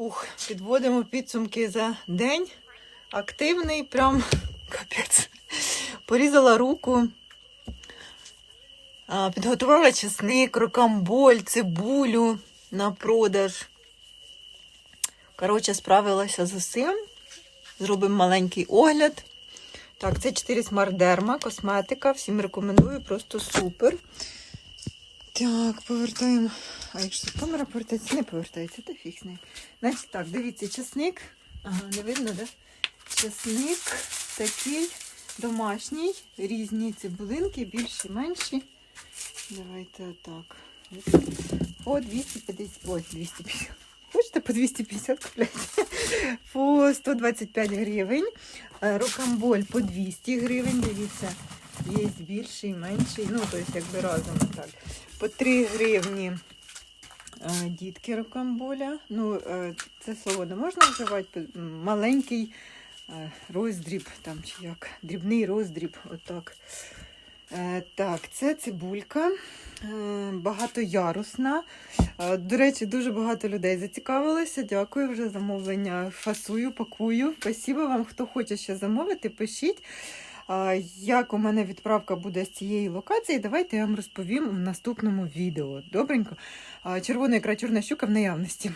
Хух, підводимо підсумки за день. Активний, прям капець. Порізала руку. Підготувала чесник, рокамболь, цибулю на продаж. Коротше, справилася з усім. Зробимо маленький огляд. Так, це 4 смардерма, косметика. Всім рекомендую, просто супер. Так, повертаємо. А якщо камера повертається, не повертається, то фіг з нею. Значить так, дивіться, чесник. Ага, не видно, да? Чесник такий домашній, різні цибулинки, більші, менші. Давайте отак. По 250. Ой, 250. Хочете по 250 купляти? По 125 гривень. Е, Рокамболь по 200 гривень. Дивіться, є більший, менший. Ну, тобто, якби разом так. По 3 гривні дітки рокамболя. Ну, е, це слово не можна вживати. Маленький е, роздріб, там чи як, дрібний роздріб, отак. Е, Так, це цибулька е, багатоярусна. Е, До речі, дуже багато людей зацікавилося. Дякую вже замовлення. Фасую, пакую. Спасибо вам, хто хоче ще замовити, пишіть. Як у мене відправка буде з цієї локації, давайте я вам розповім в наступному відео. Добренько. Червона ікра чорна щука в наявності.